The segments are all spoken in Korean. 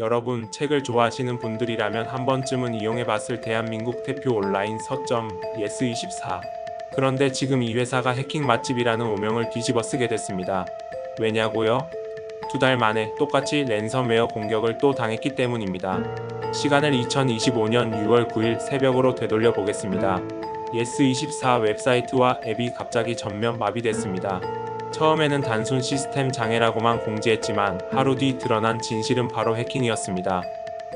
여러분 책을 좋아하시는 분들이라면 한 번쯤은 이용해봤을 대한민국 대표 온라인 서점 예스24 그런데 지금 이 회사가 해킹 맛집이라는 오명을 뒤집어 쓰게 됐습니다. 왜냐고요? 두 달 만에 똑같이 랜섬웨어 공격을 또 당했기 때문입니다. 시간을 2025년 6월 9일 새벽으로 되돌려 보겠습니다. 예스24 웹사이트와 앱이 갑자기 전면 마비됐습니다. 처음에는 단순 시스템 장애라고만 공지했지만 하루 뒤 드러난 진실은 바로 해킹이었습니다.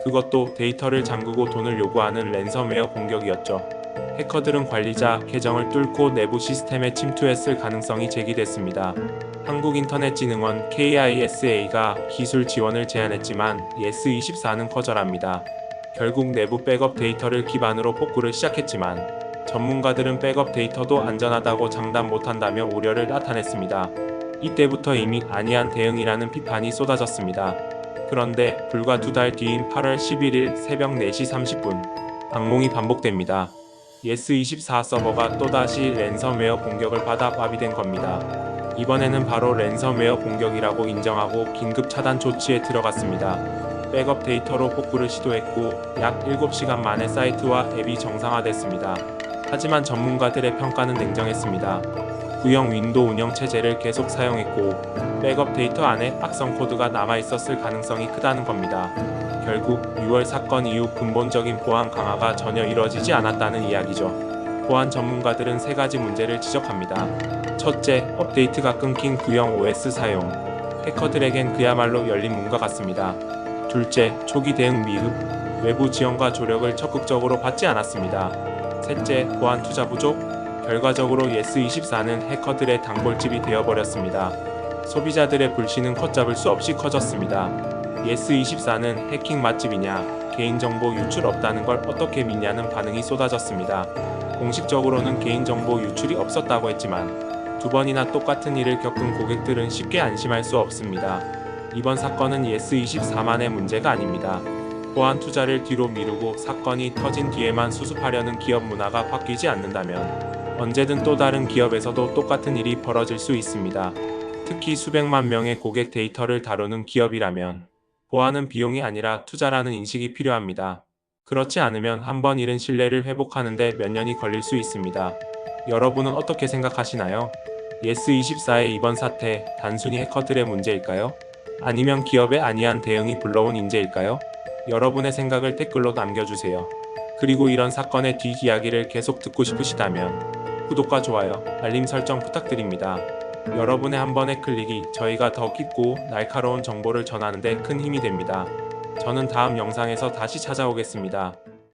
그것도 데이터를 잠그고 돈을 요구하는 랜섬웨어 공격이었죠. 해커들은 관리자 계정을 뚫고 내부 시스템에 침투했을 가능성이 제기됐습니다. 한국인터넷진흥원 KISA가 기술 지원을 제안했지만 예스24는 거절합니다. 결국 내부 백업 데이터를 기반으로 복구를 시작했지만 전문가들은 백업 데이터도 안전하다고 장담 못한다며 우려를 나타냈습니다. 이때부터 이미 안이한 대응이라는 비판이 쏟아졌습니다. 그런데 불과 두 달 뒤인 8월 11일 새벽 4시 30분 악몽이 반복됩니다. 예스24 서버가 또다시 랜섬웨어 공격을 받아 마비된 겁니다. 이번에는 바로 랜섬웨어 공격이라고 인정하고 긴급 차단 조치에 들어갔습니다. 백업 데이터로 복구를 시도했고 약 7시간 만에 사이트와 앱이 정상화됐습니다. 하지만 전문가들의 평가는 냉정했습니다. 구형 윈도우 운영 체제를 계속 사용했고 백업 데이터 안에 악성 코드가 남아 있었을 가능성이 크다는 겁니다. 결국 6월 사건 이후 근본적인 보안 강화가 전혀 이뤄지지 않았다는 이야기죠. 보안 전문가들은 세 가지 문제를 지적합니다. 첫째, 업데이트가 끊긴 구형 OS 사용. 해커들에겐 그야말로 열린 문과 같습니다. 둘째, 초기 대응 미흡. 외부 지원과 조력을 적극적으로 받지 않았습니다. 셋째, 보안 투자 부족. 결과적으로 예스24는 해커들의 단골집이 되어버렸습니다. 소비자들의 불신은 걷잡을 수 없이 커졌습니다. 예스24는 해킹 맛집이냐, 개인정보 유출 없다는 걸 어떻게 믿냐는 반응이 쏟아졌습니다. 공식적으로는 개인정보 유출이 없었다고 했지만 두 번이나 똑같은 일을 겪은 고객들은 쉽게 안심할 수 없습니다. 이번 사건은 예스24만의 문제가 아닙니다. 보안 투자를 뒤로 미루고 사건이 터진 뒤에만 수습하려는 기업 문화가 바뀌지 않는다면 언제든 또 다른 기업에서도 똑같은 일이 벌어질 수 있습니다. 특히 수백만 명의 고객 데이터를 다루는 기업이라면 보안은 비용이 아니라 투자라는 인식이 필요합니다. 그렇지 않으면 한 번 잃은 신뢰를 회복하는데 몇 년이 걸릴 수 있습니다. 여러분은 어떻게 생각하시나요? 예스24의 이번 사태 단순히 해커들의 문제일까요? 아니면 기업의 안이한 대응이 불러온 인재일까요? 여러분의 생각을 댓글로 남겨주세요. 그리고 이런 사건의 뒷이야기를 계속 듣고 싶으시다면 구독과 좋아요, 알림 설정 부탁드립니다. 여러분의 한 번의 클릭이 저희가 더 깊고 날카로운 정보를 전하는 데 큰 힘이 됩니다. 저는 다음 영상에서 다시 찾아오겠습니다.